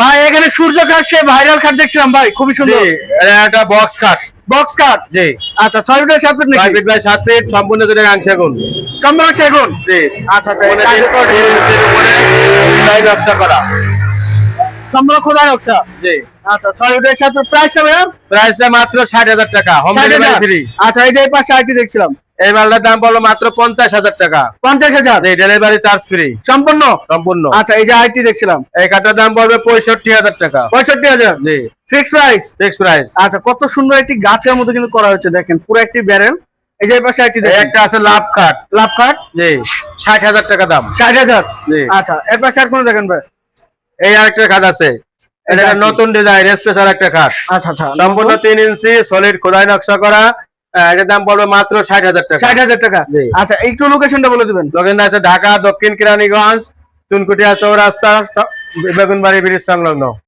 ভাই এখানে সূর্য কাঠ সে ভাইরাল কাঠ দেখছিলাম ভাই খুবই সুন্দর। এটা বক্স কাট বক্স কাঠ জি। আচ্ছা ছয় ফিটের সাত ফিট নাকি? ফিট বাই সাত ফিট সম্পূর্ণ জুড়ে আংশে গুণ সম্পূর্ণ সেগুন? জি। আচ্ছা আচ্ছা করা। সম্পূর্ণ খোদা নকশা? জি। আচ্ছা ছয় ফিটের সাত ফিট প্রাইসটা ভাইয়া? প্রাইসটা মাত্র ষাট হাজার টাকা হোম ডেলিভারি ফ্রি আচ্ছা এই যে পাশে আইটি দেখছিলাম। এই মালটার দাম পড়ল মাত্র পঞ্চাশ হাজার টাকা। পঞ্চাশ হাজার? ডেলিভারি চার্জ ফ্রি সম্পূর্ণ? সম্পূর্ণ। আচ্ছা এই যে আইটি দেখছিলাম। এই কাঠটার দাম পড়বে পঁয়ষট্টি হাজার টাকা। পঁয়ষট্টি হাজার? জি। ফিক্স প্রাইস ফিক্স প্রাইস আচ্ছা কত সুন্দর একটি গাছের মতো কিন্তু করা হয়েছে দেখেন পুরো একটি ব্যারেল। এই যে পাশে আইটি দেখেন। একটা আছে লাভ কাঠ। লাভ কাঠ? জি। ষাট হাজার টাকা দাম। ষাট হাজার? আচ্ছা এর পাশে আর কোনো দেখেন ভাই? এই আরেকটা খাট আছে। এটা নতুন ডিজাইন স্পেশাল একটা খাট আচ্ছা আচ্ছা। সম্পূর্ণ তিন ইঞ্চি সলিড খোদাই নকশা করা। এটার দাম পড়বে মাত্র ষাট হাজার টাকা। ষাট হাজার টাকা। আচ্ছা একটু লোকেশনটা বলে দিবেন। লোকেশন আছে ঢাকা দক্ষিণ কেরানীগঞ্জ চুনকুটিয়া চৌরাস্তা বেগুনবাড়ি ব্রিজ সংলগ্ন।